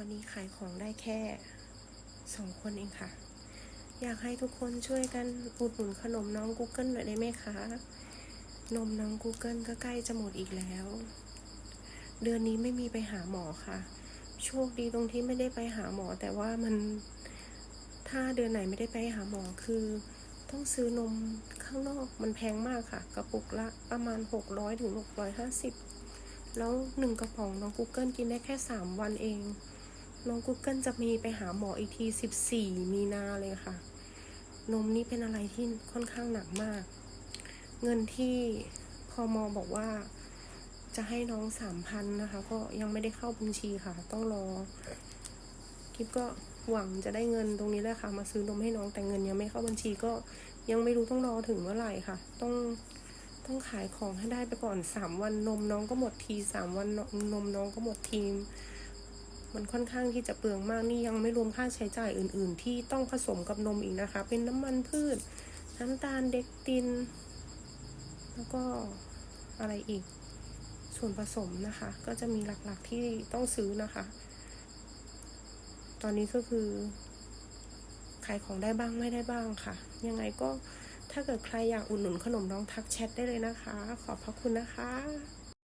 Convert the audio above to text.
วันนี้ขายของได้แค่สองคนเองค่ะ อยากให้ทุกคนช่วยกันอุดหนุนขนมน้อง Google หน่อยได้ไหมคะ นมน้อง Google ก็ใกล้จะหมดอีกแล้ว เดือนนี้ไม่มีไปหาหมอค่ะ โชคดีตรงที่ไม่ได้ไปหาหมอ แต่ว่ามันถ้าเดือนไหนไม่ได้ไปหาหมอคือ ต้องซื้อนมข้างนอกมันแพงมากค่ะ กระปุกละประมาณ 600ถึง650 แล้วหนึ่งกระป๋องน้อง Google กินได้แค่ 3 วันเอง น้อง Google จะมีไปหาหมออีกที 14 มีนาเลยค่ะ นมนี่เป็นอะไรที่ค่อนข้างหนักมาก เงินที่พอมอบอกว่าจะให้น้องสามพันนะคะ ก็ยังไม่ได้เข้าบัญชีค่ะ ต้องรอกิฟก็หวังจะได้เงินตรงนี้แหละค่ะ มาซื้อนมให้น้องแต่เงินยังไม่เข้าบัญชีก็ยังไม่รู้ต้องรอถึงเมื่อไหร่ค่ะ ต้องต้องขายของให้ได้ไปก่อนสามวันนมน้องก็หมดทีสามวันนนมน้องก็หมดทีม มันค่อนข้างที่จะเปลืองมากนี่ยังไม่รวมค่าใช้จ่ายอื่น ๆ ที่ต้องผสมกับนมอีกนะคะ เป็นน้ำมันพืช น้ำตาลเด็กติน แล้วก็อะไรอีก ส่วนผสมนะคะ ก็จะมีหลักๆที่ต้องซื้อนะคะ ตอนนี้ก็คือ ขายของได้บ้างไม่ได้บ้างค่ะ ยังไงก็ถ้าเกิดใครอยากอุดหนุนขนมน้องทักแชทได้เลยนะคะ ขอบพระคุณนะคะ